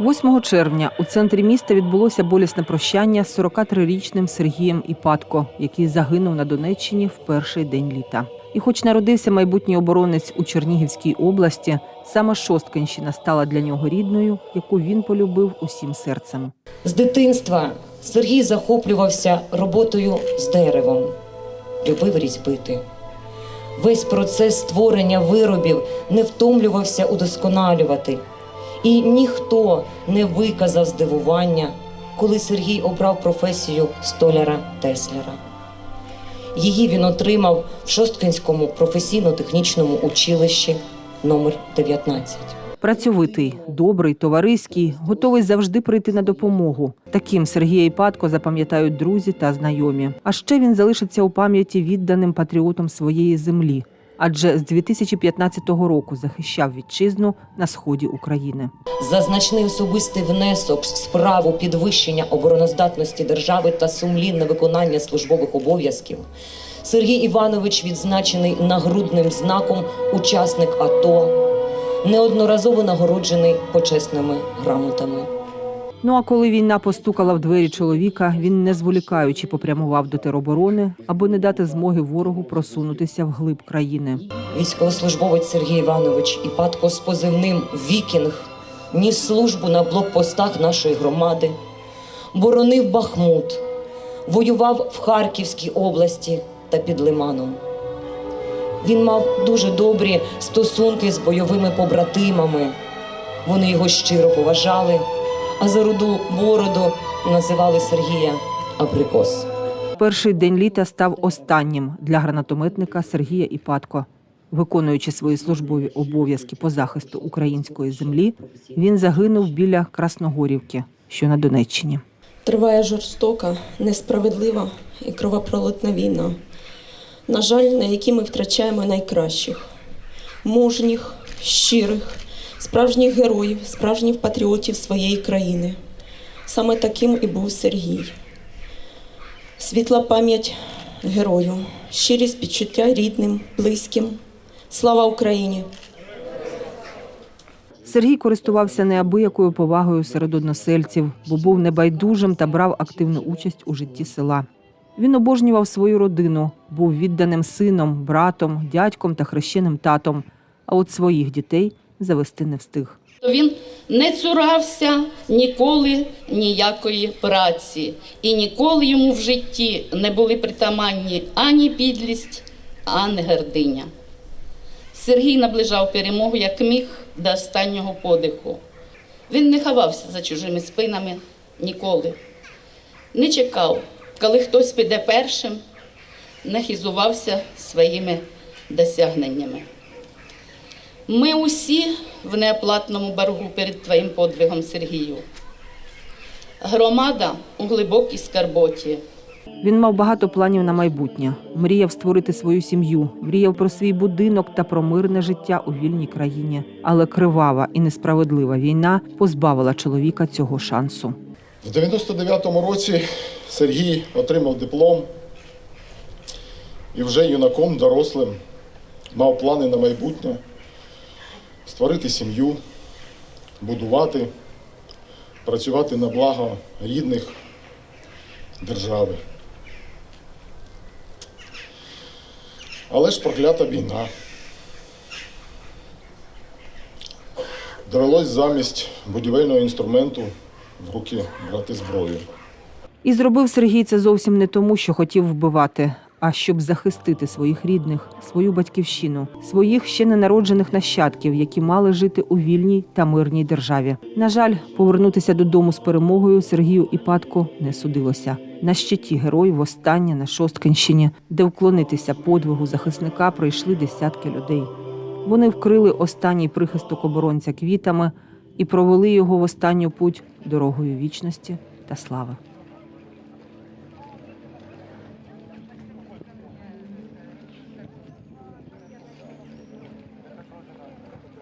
8 червня у центрі міста відбулося болісне прощання з 43-річним Сергієм Іпатко, який загинув на Донеччині в перший день літа. І хоч народився майбутній оборонець у Чернігівській області, саме Шосткинщина стала для нього рідною, яку він полюбив усім серцем. З дитинства Сергій захоплювався роботою з деревом, любив різьбити. Весь процес створення виробів не втомлювався удосконалювати. І ніхто не виказав здивування, коли Сергій обрав професію столяра-тесляра. Її він отримав в Шосткинському професійно-технічному училищі номер 19. Працьовитий, добрий, товариський, готовий завжди прийти на допомогу. Таким Сергія Іпатко запам'ятають друзі та знайомі. А ще він залишиться у пам'яті відданим патріотом своєї землі, адже з 2015 року захищав вітчизну на сході України. за значний особистий внесок в справу підвищення обороноздатності держави та сумлінне виконання службових обов'язків. Сергій Іванович відзначений нагрудним знаком учасник АТО, неодноразово нагороджений почесними грамотами. Ну а коли війна постукала в двері чоловіка, він не зволікаючи попрямував до тероборони, аби не дати змоги ворогу просунутися вглиб країни. Військовослужбовець Сергій Іванович Іпатко з позивним Вікінг ніс службу на блокпостах нашої громади, боронив Бахмут, воював в Харківській області та під Лиманом. Він мав дуже добрі стосунки з бойовими побратимами. Вони його щиро поважали, а за руду бороду називали Сергія Абрикос. Перший день літа став останнім для гранатометника Сергія Іпатко. Виконуючи свої службові обов'язки по захисту української землі, він загинув біля Красногорівки, що на Донеччині. Триває жорстока, несправедлива і кровопролитна війна, на жаль, на якій ми втрачаємо найкращих, мужніх, щирих, справжніх героїв, справжніх патріотів своєї країни. Саме таким і був Сергій. Світла пам'ять герою, щирі співчуття рідним, близьким. Слава Україні! Сергій користувався неабиякою повагою серед односельців, бо був небайдужим та брав активну участь у житті села. Він обожнював свою родину, був відданим сином, братом, дядьком та хрещеним татом, а от своїх дітей завести не встиг. Він не цурався ніколи ніякої праці, і ніколи йому в житті не були притаманні ані підлість, ані гординя. Сергій наближав перемогу як міг до останнього подиху. Він не ховався за чужими спинами ніколи, не чекав, коли хтось піде першим, не хизувався своїми досягненнями. Ми усі в неоплатному боргу перед твоїм подвигом, Сергію. Громада у глибокій скарботі. Він мав багато планів на майбутнє, мріяв створити свою сім'ю, мріяв про свій будинок та про мирне життя у вільній країні. Але кривава і несправедлива війна позбавила чоловіка цього шансу. В 99-му році Сергій отримав диплом і вже юнаком, дорослим, мав плани на майбутнє створити сім'ю, будувати, працювати на благо рідних держави. Але ж проклята війна. Довелось замість будівельного інструменту в руки брати зброю. І зробив Сергій це зовсім не тому, що хотів вбивати, а щоб захистити своїх рідних, свою батьківщину, своїх ще ненароджених нащадків, які мали жити у вільній та мирній державі. На жаль, повернутися додому з перемогою Сергію Іпатко не судилося. На щиті герой востаннє на Шосткинщині, де вклонитися подвигу захисника прийшли десятки людей. Вони вкрили останній прихисток оборонця квітами і провели його в останню путь дорогою вічності та слави.